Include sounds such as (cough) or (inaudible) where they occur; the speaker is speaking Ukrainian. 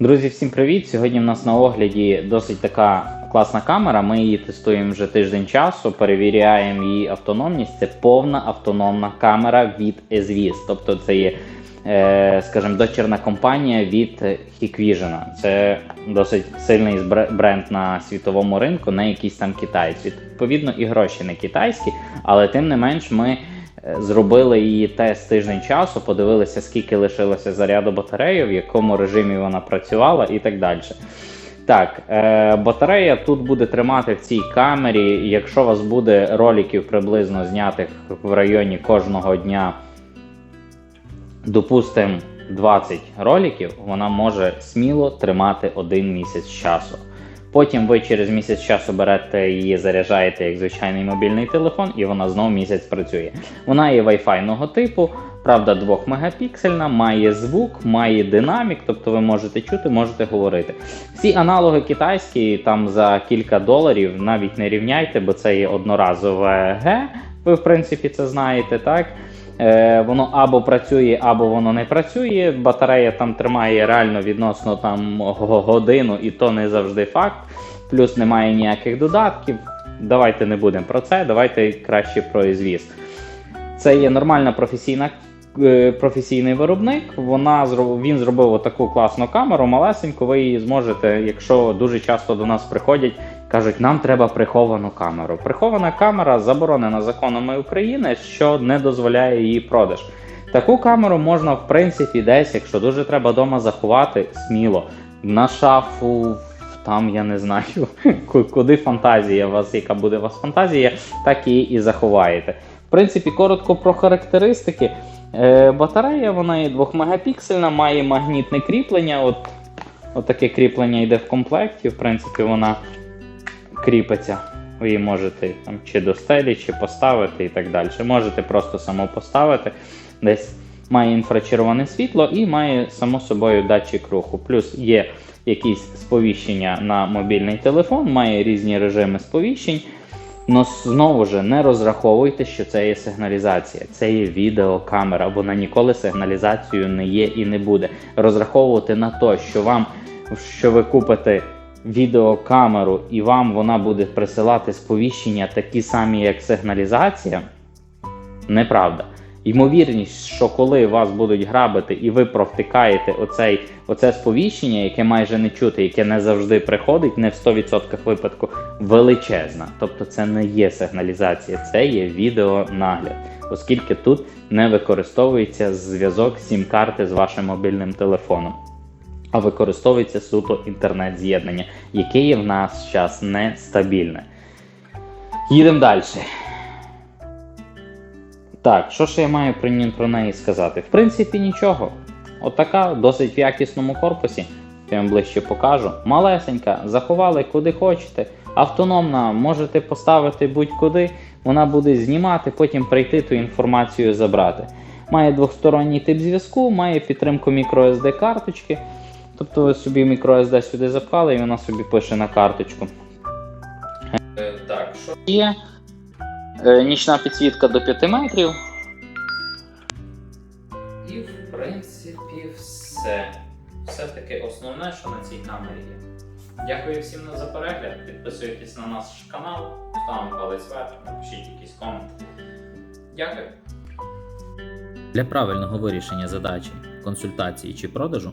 Друзі, всім привіт! Сьогодні в нас на огляді досить така класна камера. Ми її тестуємо вже тиждень часу, перевіряємо її автономність. Це повна автономна камера від SVIS. Тобто це є, е, скажімо, дочірна компанія від Hikvision. Це досить сильний бренд на світовому ринку, не якийсь там китайць. Відповідно, і гроші не китайські, але тим не менш ми. Е, Зробили її тест тиждень часу, подивилися, скільки лишилося заряду батареї, в якому режимі вона працювала і так далі. Так, е, батарея тут буде тримати в цій камері. Якщо у вас буде роликів приблизно знятих в районі кожного дня, допустимо, 20 роликів, вона може сміло тримати один місяць часу. Потім ви через місяць часу берете її, заряджаєте як звичайний мобільний телефон, і вона знову місяць працює. Вона є Wi-Fi типу, правда, 2 мегапіксельна, має звук, має динамік, тобто ви можете чути, можете говорити. Всі аналоги китайські там за кілька доларів навіть не рівняйте, бо це є одноразове Г. Ви, в принципі, це знаєте, так? Е, воно або працює, або воно не працює. Батарея там тримає реально відносно там годину, і то не завжди факт. Плюс немає ніяких додатків. Давайте не будемо про це, давайте краще про звіз. Це є нормальна професійна. е, Професійний виробник, вона він зробив отаку класну камеру, малесеньку. Ви її зможете, якщо дуже часто до нас приходять, кажуть, нам треба приховану камеру. Прихована камера заборонена законами України, що не дозволяє її продаж. Таку камеру можна, в принципі, десь, якщо дуже треба вдома заховати, сміло на шафу, там я не знаю, (laughs) куди фантазія у вас, яка буде у вас фантазія, так її і заховаєте. В принципі, коротко про характеристики. Е, батарея вона є 2 мегапіксельна, має магнітне кріплення. От, от таке кріплення йде в комплекті. В принципі, вона кріпиться. Ви її можете там, чи до стелі, чи поставити і так далі. Можете просто само поставити. Десь має інфрачервоне світло і має само собою датчик руху. Плюс є якісь сповіщення на мобільний телефон, має різні режими сповіщень. Но знову ж не розраховуйте, що це є сигналізація, це є відеокамера, вона ніколи сигналізацією не є і не буде. Розраховувати на те, що вам що ви купите відеокамеру і вам вона буде присилати сповіщення такі самі, як сигналізація, неправда. Ймовірність, що коли вас будуть грабити і ви провтикаєте оцей, оце сповіщення, яке майже не чути, яке не завжди приходить, не в 100% випадку, величезна. Тобто це не є сигналізація, це є відеонагляд, оскільки тут не використовується зв'язок сім-карти з вашим мобільним телефоном, а використовується суто інтернет-з'єднання, яке є в нас зараз нестабільне. Їдемо далі. Так, що ж я маю про, неї сказати? В принципі, нічого. Отака, досить в якісному корпусі. Я вам ближче покажу. Малесенька, заховали куди хочете. Автономна, можете поставити будь-куди. Вона буде знімати, потім прийти ту інформацію забрати. Має двосторонній тип зв'язку, має підтримку microSD карточки. Тобто ви собі microSD сюди запхали і вона собі пише на карточку. Так, що є? Е, Нічна підсвітка до 5 метрів. І в принципі все. Все таки основне, що на цій камері є. Дякую всім за перегляд. Підписуйтесь на наш канал, ставимо палець вверх, напишіть якийсь комент. Дякую. Для правильного вирішення задачі, консультації чи продажу